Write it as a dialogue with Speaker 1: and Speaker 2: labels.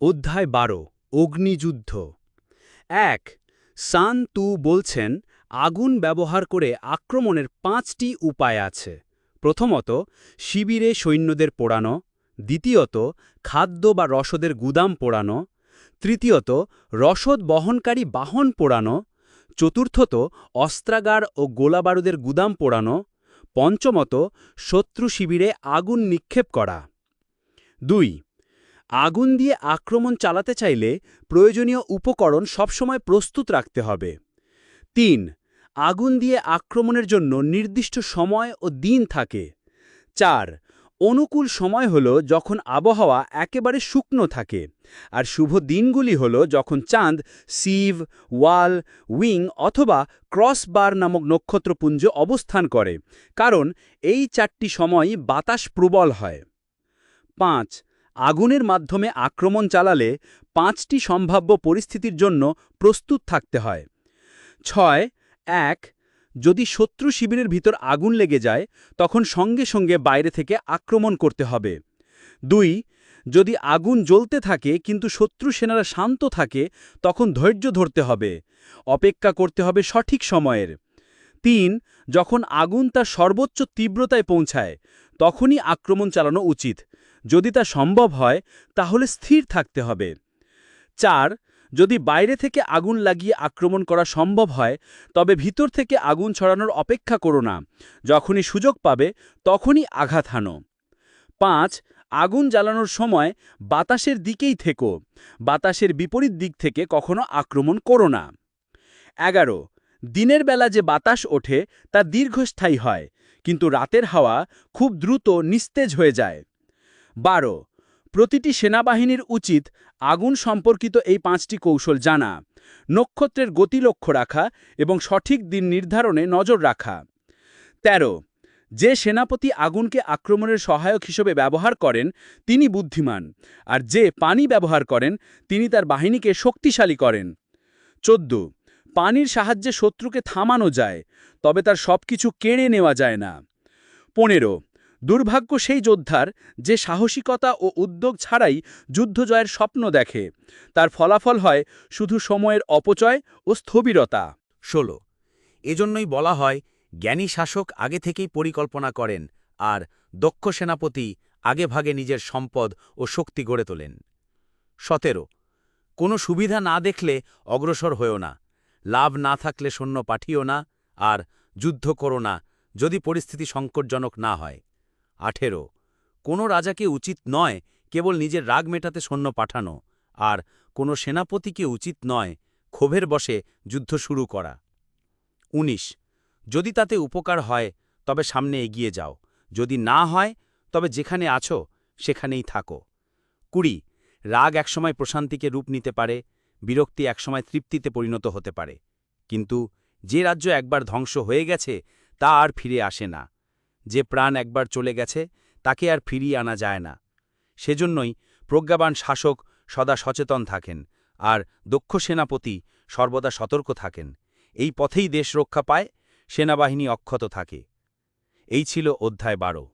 Speaker 1: অধ্যায় বারো, অগ্নিযুদ্ধ। এক, সান তু বলছেন, আগুন ব্যবহার করে আক্রমণের পাঁচটি উপায় আছে। প্রথমত, শিবিরে সৈন্যদের পোড়ানো। দ্বিতীয়ত, খাদ্য বা রসদের গুদাম পোড়ানো। তৃতীয়ত, রসদ বহনকারী বাহন পোড়ানো। চতুর্থত, অস্ত্রাগার ও গোলাবারুদের গুদাম পোড়ানো। পঞ্চমত, শত্রু শিবিরে আগুন নিক্ষেপ করা। দুই আগুন দিয়ে আক্রমণ চালাতে চাইলে প্রয়োজনীয় উপকরণ সবসময় প্রস্তুত রাখতে হবে। তিন, আগুন দিয়ে আক্রমণের জন্য নির্দিষ্ট সময় ও দিন থাকে। চার, অনুকূল সময় হল যখন আবহাওয়া একেবারে শুকনো থাকে, আর শুভ দিনগুলি হল যখন চাঁদ সিভ ওয়াল, উইং অথবা ক্রসবার নামক নক্ষত্রপুঞ্জ অবস্থান করে, কারণ এই চারটি সময়ই বাতাস প্রবল হয়। পাঁচ আগুনের মাধ্যমে আক্রমণ চালালে পাঁচটি সম্ভাব্য পরিস্থিতির জন্য প্রস্তুত থাকতে হয়। ছয়, এক, যদি শত্রু শিবিরের ভিতর আগুন লেগে যায়, তখন সঙ্গে সঙ্গে বাইরে থেকে আক্রমণ করতে হবে। দুই, যদি আগুন জ্বলতে থাকে, কিন্তু শত্রু সেনারা শান্ত থাকে, তখন ধৈর্য ধরতে হবে। অপেক্ষা করতে হবে সঠিক সময়ের। তিন, যখন আগুন তার সর্বোচ্চ তীব্রতায় পৌঁছায়, তখনই আক্রমণ চালানো উচিত। যদি তা সম্ভব হয়, তাহলে স্থির থাকতে হবে। চার, যদি বাইরে থেকে আগুন লাগিয়ে আক্রমণ করা সম্ভব হয়, তবে ভিতর থেকে আগুন ছড়ানোর অপেক্ষা করো না। যখনই সুযোগ পাবে, তখনই আঘাত হানো। পাঁচ, আগুন জ্বালানোর সময় বাতাসের দিকেই থেকো। বাতাসের বিপরীত দিক থেকে কখনো আক্রমণ করো না। এগারো, দিনের বেলা যে বাতাস ওঠে, তা দীর্ঘস্থায়ী হয়, কিন্তু রাতের হাওয়া খুব দ্রুত নিস্তেজ হয়ে যায়। বারো। প্রতিটি সেনাবাহিনীর উচিত আগুন সম্পর্কিত এই পাঁচটি কৌশল জানা, নক্ষত্রের গতি লক্ষ্য রাখা এবং সঠিক দিন নির্ধারণে নজর রাখা। ১৩ যে সেনাপতি আগুনকে আক্রমণের সহায়ক হিসেবে ব্যবহার করেন, তিনি বুদ্ধিমান, আর যে পানি ব্যবহার করেন, তিনি তার বাহিনীকে শক্তিশালী করেন। ১৪ পানির সাহায্যে শত্রুকে থামানো যায়, তবে তার সবকিছু কেড়ে নেওয়া যায় না। পনেরো। দুর্ভাগ্য সেই যোদ্ধার যে সাহসিকতা ও উদ্যোগ ছাড়াই যুদ্ধ জয়ের স্বপ্ন দেখে। তার ফলাফল হয় শুধু সময়ের অপচয় ও স্থবিরতা।
Speaker 2: ১৬ এজন্যই বলা হয়, জ্ঞানী শাসক আগে থেকেই পরিকল্পনা করেন আর দক্ষ সেনাপতি আগে ভাগে নিজের সম্পদ ও শক্তি গড়ে তোলেন। সতেরো। কোনো সুবিধা না দেখলে অগ্রসর হয়েও না। লাভ না থাকলে সৈন্য পাঠিও না আর যুদ্ধ করো না যদি পরিস্থিতি সংকটজনক না হয়। আঠেরো। কোনো রাজাকে উচিত নয় কেবল নিজের রাগ মেটাতে সৈন্য পাঠানো, আর কোনো সেনাপতিকে উচিত নয় ক্ষোভের বসে যুদ্ধ শুরু করা। ১৯ যদি তাতে উপকার হয়, তবে সামনে এগিয়ে যাও। যদি না হয়, তবে যেখানে আছো, সেখানেই থাকো। কুড়ি। রাগ একসময় প্রশান্তিকে রূপ নিতে পারে, বিরক্তি একসময় তৃপ্তিতে পরিণত হতে পারে। কিন্তু যে রাজ্য একবার ধ্বংস হয়ে গেছে, তা আর ফিরে আসে না। যে প্রাণ একবার চলে গেছে, তাকে আর ফিরিয়ে আনা যায় না। সেজন্যই প্রজ্ঞাবান শাসক সদা সচেতন থাকেন আর দক্ষ সেনাপতি সর্বদা সতর্ক থাকেন। এই পথেই দেশ রক্ষা পায়, সেনাবাহিনী অক্ষত থাকে। এই ছিল অধ্যায় বারো।